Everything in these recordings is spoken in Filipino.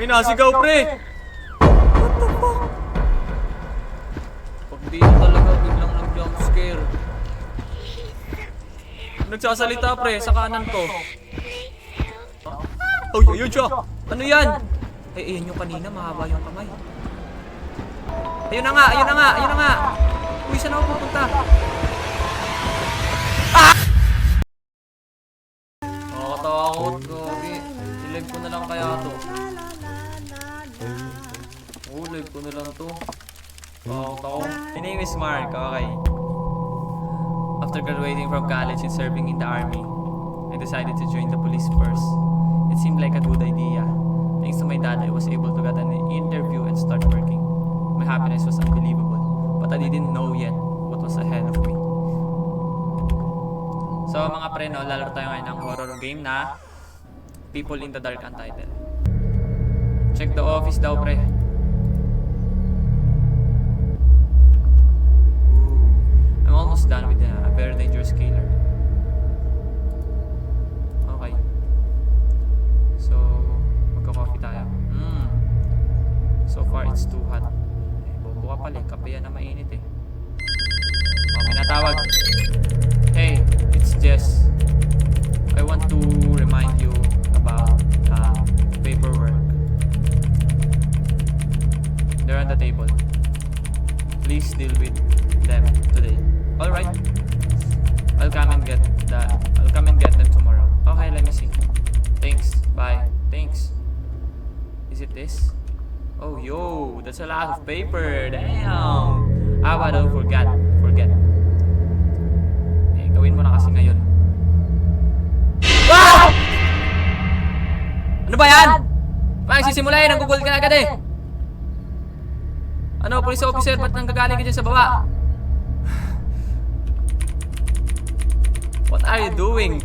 May nasigaw, pre! Pag dito talaga, biglang nag-jump scare. Nagsasalita, pre, sa kanan ko. Oh, yun siya! Ano yan? Eh, ayun yung kanina, mahaba yung kamay. Ayun na nga, ayun na nga, ayun na nga! Uy, saan ako pupunta? Ah! Nakakatakot, gogi. I-live ko na lang kaya to. Oh, live ko na lang to. Takot ako. My name is Mark, okay. After graduating from college and serving in the army, I decided to join the police force. It seemed like a good idea. Thanks to my dad, I was able to get an interview and start working. My happiness was unbelievable, but I didn't know yet what was ahead of me. So mga pre, no, lalaro tayo ngayon ng horror game na People in the Dark ang title. Check the office daw, pre. Done with the a very dangerous killer. Okay. So, magka-coffee tayo. Mm. So far, it's too hot. Eh, bobo ka pala eh. Kape yan na mainit eh. Oh, may natawag. Hey, it's Jess. I want to remind you about uh, paperwork. They're on the table. Please deal with them today. All right. I'll come and get the. I'll come and get them tomorrow. Okay, let me see. Thanks. Bye. Thanks. Is it this? Oh, yo, that's a lot of paper. Damn. How about don't forget? Forget. Eh, gawin mo na kasi ngayon. Ah! Ano ba yan? Parang sisimula yan, ka na agad eh. Ano, police officer, ba't nang gagaling ka dyan sa baba? What are you doing?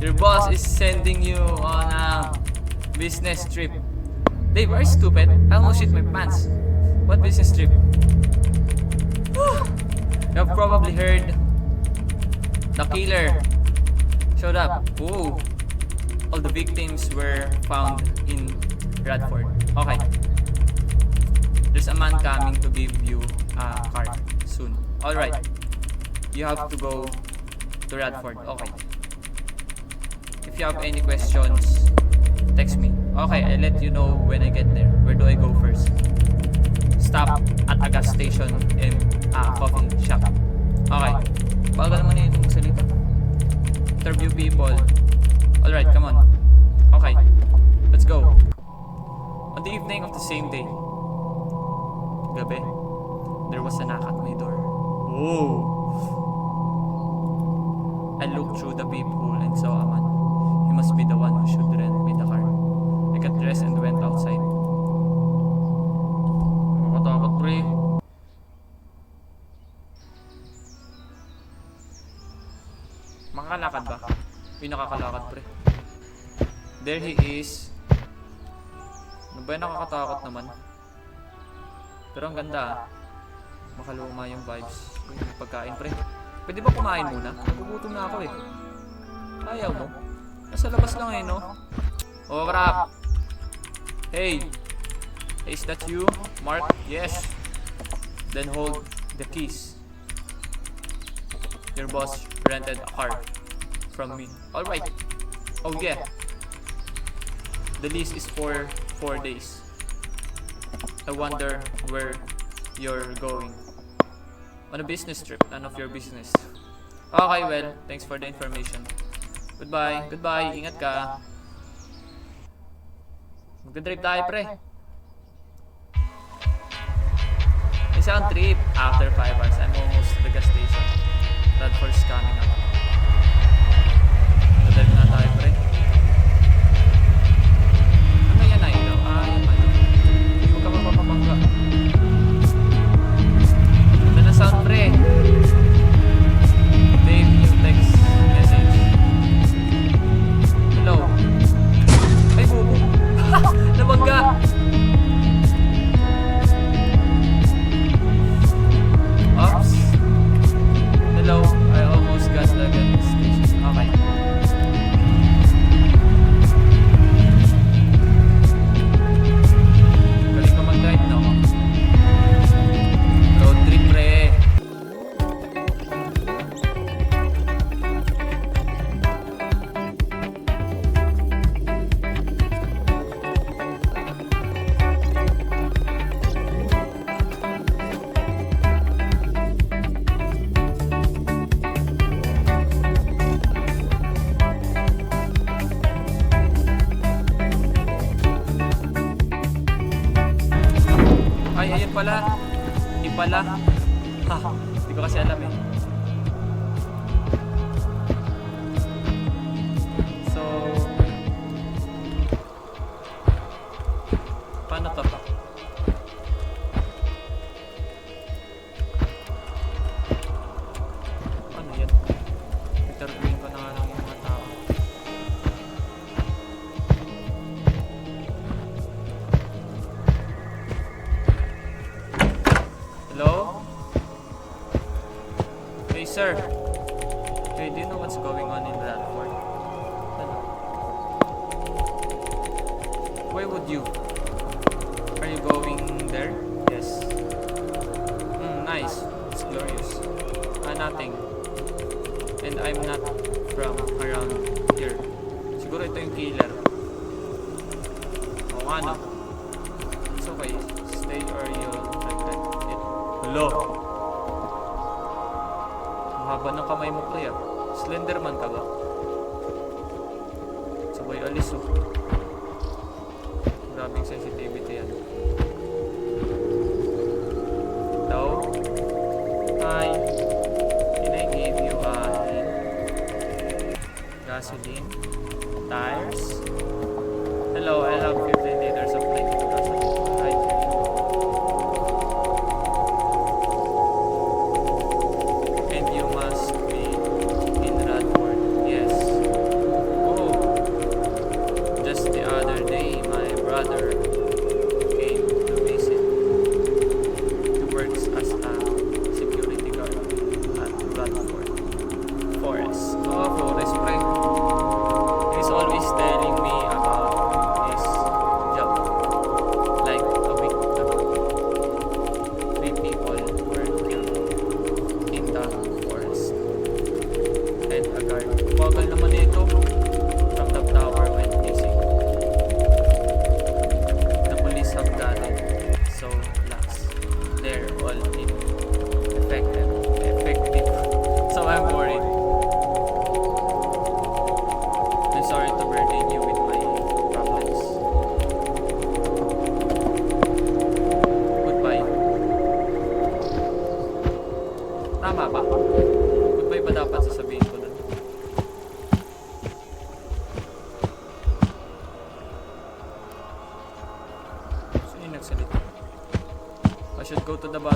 Your boss is sending you on a business trip. Dave, are you stupid? I almost shit my pants. What business trip? you have probably heard the killer showed up. Ooh. All the victims were found in Radford. Okay. There's a man coming to give you a card soon. Alright. You have to go to Radford. Okay. If you have any questions, text me. Okay, I'll let you know when I get there. Where do I go first? Stop at a gas station and a coffee shop. Okay. Bagal naman yun itong salita. Interview people. Alright, come on. Okay. Let's go. On the evening of the same day, gabi, there was a knock at my door. Whoa! I looked through the peephole and saw a man. He must be the one who should rent me the car. I got dressed and went outside. Nakakatakot, pre. Makakalakad ba? May nakakalakad, pre. There he is. Ano ba yung nakakatakot naman? Pero ang ganda ah. Makaluma yung vibes. Uy, may pagkain, pre. Pwede ba kumain muna? Nagugutom na ako eh. Ayaw mo. Nasa labas lang eh, no? Oh, crap! Hey! Hey, is that you? Mark? Yes. Then hold the keys. Your boss rented a car from me. Alright. Oh yeah. The lease is for four days. I wonder where you're going. On a business trip, none of your business. Okay, well, thanks for the information. Goodbye, goodbye, ingat ka. Magdadrive tayo, pre. Isang trip after 5 hours. I'm almost to the gas station. Radford's coming up. Pala. Hindi pala. Ha, hindi ko kasi alam eh. Sir. Hey, do you know what's going on in Radford? Ano? Where would you? Are you going there? Yes. Hmm, nice. It's glorious. Ah, nothing. And I'm not from around here. Siguro ito yung killer. Oo nga no. It's okay. Stay or you'll regret it. Hello. haba ng kamay mo kaya. Slenderman ka ba? Sabay alis oh. Maraming sensitivity yan. Hello? Hi. Can I give you a hint? Gasoline? Tires? Hello, I have 15 liters of 90,000.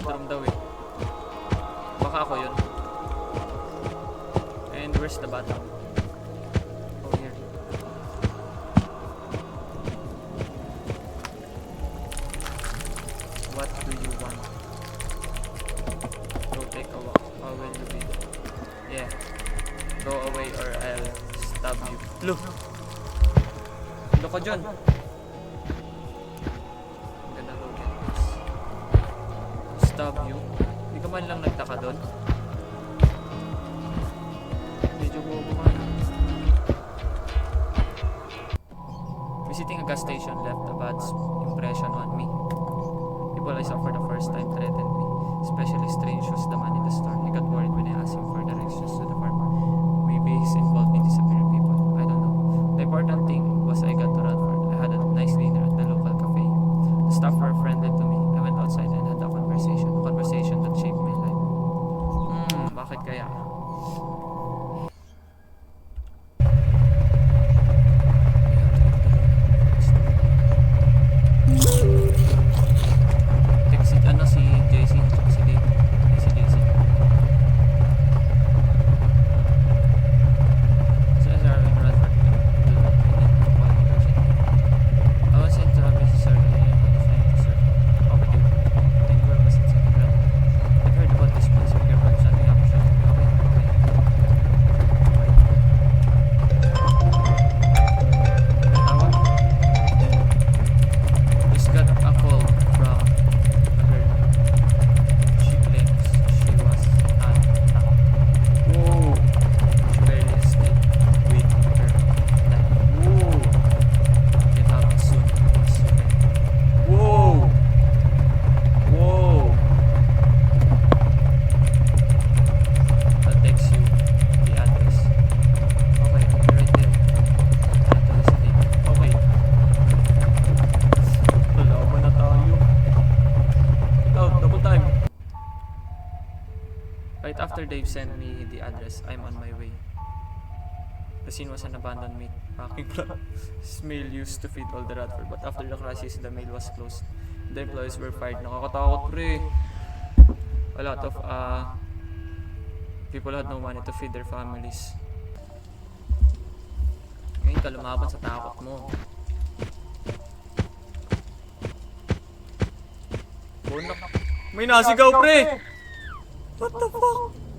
Bathroom daw eh. Baka ako yun. And where's the bathroom? Oh, here. What do you want? Go take a walk. How will you be? Yeah. Go away or I'll stab you. Look! Look ko dyan. You? Hindi ka man lang nagtaka doon. Medyo bobo ka. Visiting a gas station left a bad impression on me. People I saw for the first time threatened me. Especially strange was the man in the store. He got sent me the address. I'm on my way. Scene was an abandoned meat packing plant. Smell used to feed all the Radford, but after the crisis, the mail was closed. The employees were fired. Nakakatakot pre. A lot of uh, people had no money to feed their families. Ngayon ka lumaban sa takot mo. Bunak. May nasigaw pre! What the fuck?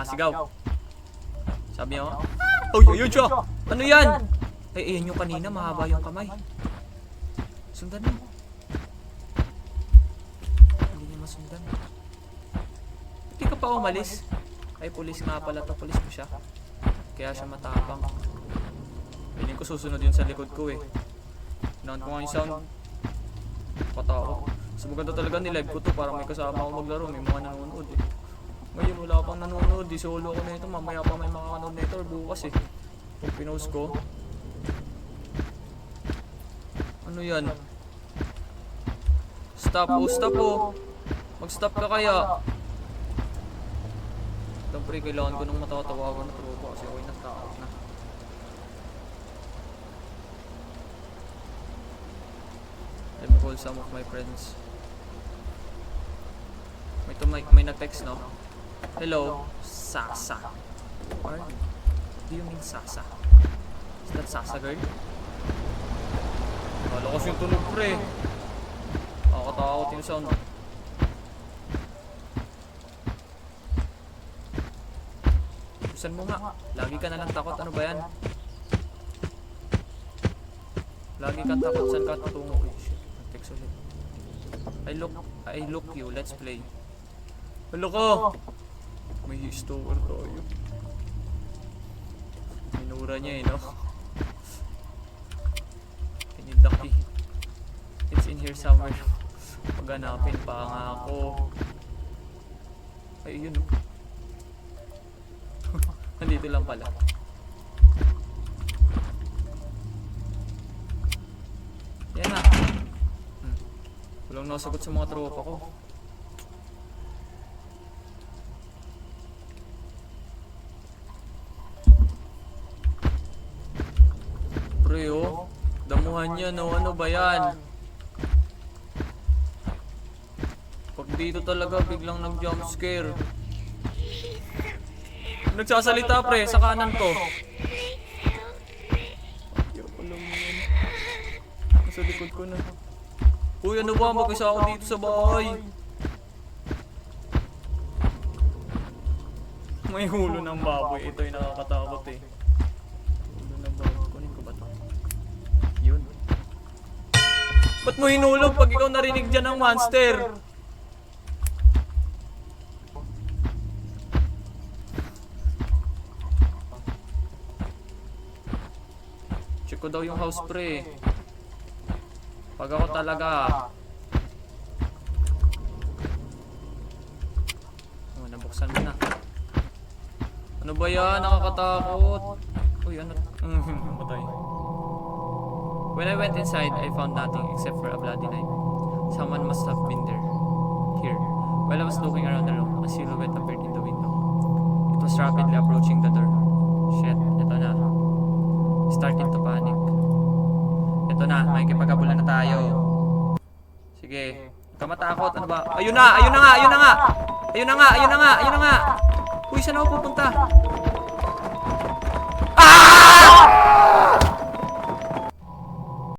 Nasigaw. Sabi niya, oh, yun siya! Ano yan? Ay, ayan yung kanina, mahaba yung kamay. Sundan mo. Hindi niya masundan. Hindi ka pa umalis. Ay, pulis nga pala to. Pulis ko siya. Kaya siya matapang. Piling ko susunod yun sa likod ko eh. Nahan ko nga yung sound. Patakot. Sa maganda talaga nilive ko to para may kasama ako maglaro. May mga nanonood eh. Ngayon wala pang nanonood. Di solo ko na ito. Mamaya pa may makakanood na ito or bukas eh. Pag pinost ko. Ano yan? Stop oh, stop oh. Mag-stop ka kaya. Siyempre, kailangan ko nung matatawagan na tropa kasi ako'y natakot na. Let me call some of my friends. May, tumay, may nag-text, no? Hello, Sasa. Or, do you mean Sasa? Is that Sasa girl? Malakas yung tunog pre. Nakakatakot yung sound. Buksan mo nga. Lagi ka na lang takot. Ano ba yan? Lagi ka takot. Saan ka tutungo? Uy, shit. Nag-text ulit. I look, I look you. Let's play. Hello ka! May stalker tayo. Minura niya eh, no? I need the key. It's in here somewhere. Paghanapin pa nga ako. Ay, yun oh. Nandito lang pala. Yan na. Hmm. Walang nasagot sa mga tropa ko. Pre, oh. Damuhan yan, oh. Ano ba yan? Pag dito talaga, biglang nag-jump scare. Nagsasalita, pre, sa kanan ko. Nasa likod ko na. Uy, ano ba? Mag-isa ako dito sa bahay. May hulo ng baboy. Ito yung nakakatakot eh. Hulo ng baboy. Kunin ko ba ito? Yun. Ba't mo hinulog pag ikaw narinig dyan ng monster? Check ko daw yung house pre. Pag ako talaga. Oh, nabuksan mo na. Ano ba yan? Nakakatakot. Uy, ano? Matay. When I went inside, I found nothing except for a bloody knife. Someone must have been there. Here. While I was looking around the room, a silhouette appeared in the window. It was rapidly approaching the door. Shit, ito na. Started to panic. Ito na, may kipagabulan na tayo. Sige. Huwag ka matakot. Ano ba? Ayun na! Ayun na nga! Ayun na nga! Ayun na nga! Ayun na nga! Ayun na nga! Uy, saan ako pupunta?